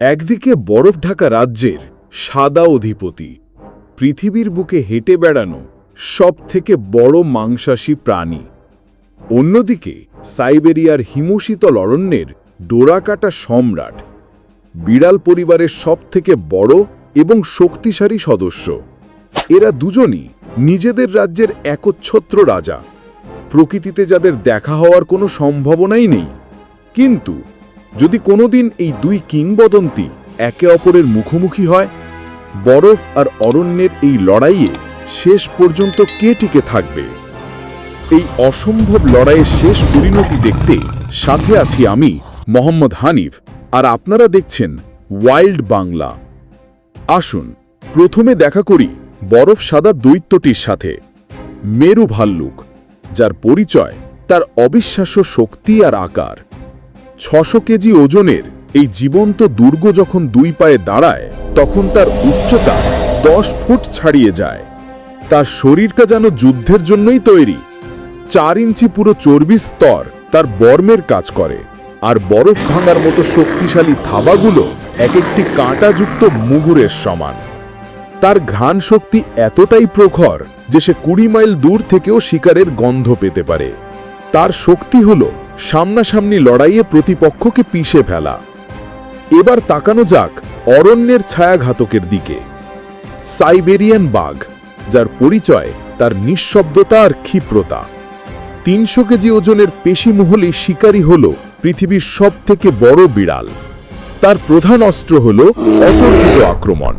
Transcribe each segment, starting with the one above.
একদিকে বরফ ঢাকা রাজ্যের সাদা অধিপতি, পৃথিবীর বুকে হেঁটে বেড়ানো সবথেকে বড় মাংসাশী প্রাণী। অন্যদিকে সাইবেরিয়ার হিমশীতল অরণ্যের ডোরাকাটা সম্রাট বিড়াল পরিবারের সবথেকে বড় এবং শক্তিশালী সদস্য। এরা দুজনই নিজেদের রাজ্যের একচ্ছত্র রাজা। প্রকৃতিতে যাদের দেখা হওয়ার কোনো সম্ভাবনাই নেই। কিন্তু যদি কোনোদিন এই দুই কিংবদন্তি একে অপরের মুখোমুখি হয়, বরফ আর অরণ্যের এই লড়াইয়ে শেষ পর্যন্ত কে টিকে থাকবে? এই অসম্ভব লড়াইয়ের শেষ পরিণতি দেখতে সাথে আছি আমি, মোহাম্মদ হানিফ, আর আপনারা দেখছেন ওয়াইল্ড বাংলা। আসুন, প্রথমে দেখা করি বরফ সাদা দৈত্যটির সাথে, মেরু ভাল্লুক, যার পরিচয়, তার অবিশ্বাস্য শক্তি আর আকার। ছশো কেজি ওজনের এই জীবন্ত দুর্গ যখন দুই পায়ে দাঁড়ায়, তখন তার উচ্চতা দশ ফুট ছাড়িয়ে যায়। তার শরীরটা যেন যুদ্ধের জন্যই তৈরি। চার ইঞ্চি পুরো চর্বির স্তর তার বর্মের কাজ করে, আর বরফ ভাঙার মতো শক্তিশালী থাবাগুলো এক একটি কাঁটাযুক্ত মুগুরের সমান। তার ঘ্রাণ শক্তি এতটাই প্রখর যে সে কুড়ি মাইল দূর থেকেও শিকারের গন্ধ পেতে পারে। তার শক্তি হল সামনাসামনি লড়াইয়ে প্রতিপক্ষকে পিষে ফেলা। এবার তাকানো যাক অরণ্যের ছায়াঘাতকের দিকে। সাইবেরিয়ান বাঘ, যার পরিচয়, তার নিঃশব্দতা আর ক্ষিপ্রতা। তিনশো কেজি ওজনের পেশিমহলী শিকারী হল পৃথিবীর সবথেকে বড় বিড়াল। তার প্রধান অস্ত্র হল অতর্কিত আক্রমণ।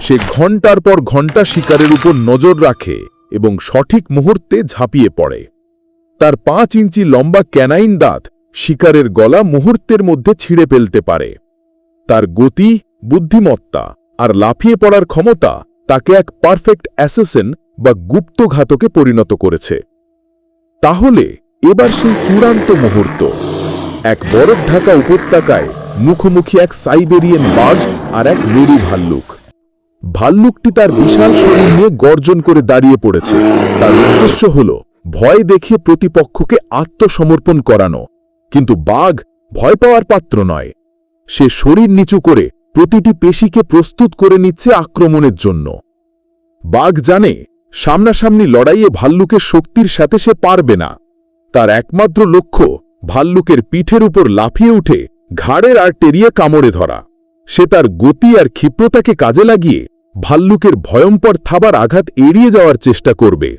সে ঘণ্টার পর ঘণ্টা শিকারের উপর নজর রাখে এবং সঠিক মুহূর্তে ঝাঁপিয়ে পড়ে। তার পাঁচ ইঞ্চি লম্বা ক্যানাইন দাঁত শিকারের গলা মুহূর্তের মধ্যে ছিঁড়ে ফেলতে পারে। তার গতি, বুদ্ধিমত্তা আর লাফিয়ে পড়ার ক্ষমতা তাকে এক পারফেক্ট অ্যাসেসেন বা গুপ্তঘাতকে পরিণত করেছে। তাহলে এবার সেই চূড়ান্ত মুহূর্ত। এক বরফ ঢাকা উপত্যকায় মুখোমুখি এক সাইবেরিয়ান বাঘ আর এক মেরু ভাল্লুক। ভাল্লুকটি তার বিশাল শরীর নিয়ে গর্জন করে দাঁড়িয়ে পড়েছে। তার উদ্দেশ্য হল ভয় দেখে প্রতিপক্ষকে আত্মসমর্পণ করানো। কিন্তু বাঘ ভয় পাওয়ার পাত্র নয়। সে শরীর নিচু করে প্রতিটি পেশিকে প্রস্তুত করে নিচ্ছে আক্রমণের জন্য। বাঘ জানে, সামনাসামনি লড়াইয়ে ভাল্লুকের শক্তির সাথে সে পারবে না। তার একমাত্র লক্ষ্য ভাল্লুকের পিঠের উপর লাফিয়ে উঠে ঘাড়ের আর টেরিয়ে কামড়ে ধরা। সে তার গতি আর ক্ষিপ্রতাকে কাজে লাগিয়ে ভাল্লুকের ভয়ম্পর থাবার আঘাত এড়িয়ে যাওয়ার চেষ্টা করবে।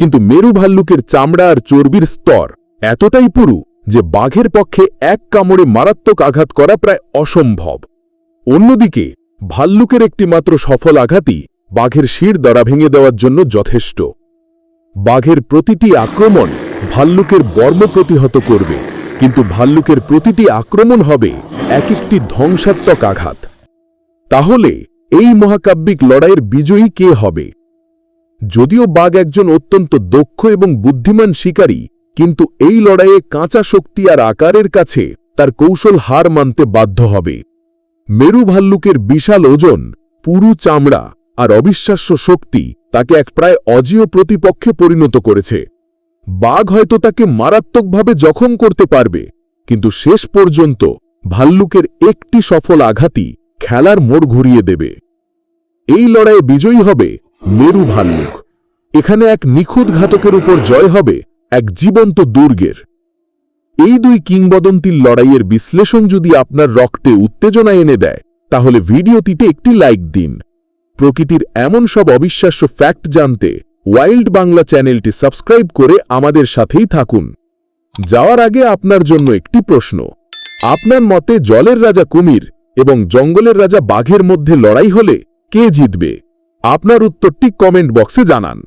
কিন্তু মেরু ভাল্লুকের চামড়া আর চর্বির স্তর এতটাই পুরু যে বাঘের পক্ষে এক কামড়ে মারাত্মক আঘাত করা প্রায় অসম্ভব। অন্যদিকে, ভাল্লুকের একটি মাত্র সফল আঘাতই বাঘের শির দরা ভেঙে দেওয়ার জন্য যথেষ্ট। বাঘের প্রতিটি আক্রমণ ভাল্লুকের বর্ম প্রতিহত করবে, কিন্তু ভাল্লুকের প্রতিটি আক্রমণ হবে এক একটি ধ্বংসাত্মক আঘাত। তাহলে এই মহাকাব্যিক লড়াইয়ের বিজয়ী কে হবে? যদিও বাঘ একজন অত্যন্ত দক্ষ এবং বুদ্ধিমান শিকারী, কিন্তু এই লড়াইয়ে কাঁচা শক্তি আর আকারের কাছে তার কৌশল হার মানতে বাধ্য হবে। মেরু ভাল্লুকের বিশাল ওজন, পুরু চামড়া আর অবিশ্বাস্য শক্তি তাকে এক প্রায় অজেয় প্রতিপক্ষে পরিণত করেছে। বাঘ হয়তো তাকে মারাত্মকভাবে জখম করতে পারবে, কিন্তু শেষ পর্যন্ত ভাল্লুকের একটি সফল আঘাতই খেলার মোড় ঘুরিয়ে দেবে। এই লড়াইয়ে বিজয়ী হবে মেরু ভাল্লুক এখানে এক নিখুঁত ঘাতকের উপর জয় হবে এক জীবন্ত দুর্গের। এই দুই কিংবদন্তির লড়াইয়ের বিশ্লেষণ যদি আপনার রক্তে উত্তেজনা এনে দেয়, তাহলে ভিডিওটিতে একটি লাইক দিন। প্রকৃতির এমন সব অবিশ্বাস্য ফ্যাক্ট জানতে ওয়াইল্ড বাংলা চ্যানেলটি সাবস্ক্রাইব করে আমাদের সাথেই থাকুন। যাওয়ার আগে আপনার জন্য একটি প্রশ্ন। আপনার মতে জলের রাজা কুমির এবং জঙ্গলের রাজা বাঘের মধ্যে লড়াই হলে কে জিতবে? আপনার উত্তরটি কমেন্ট বক্সে জানান।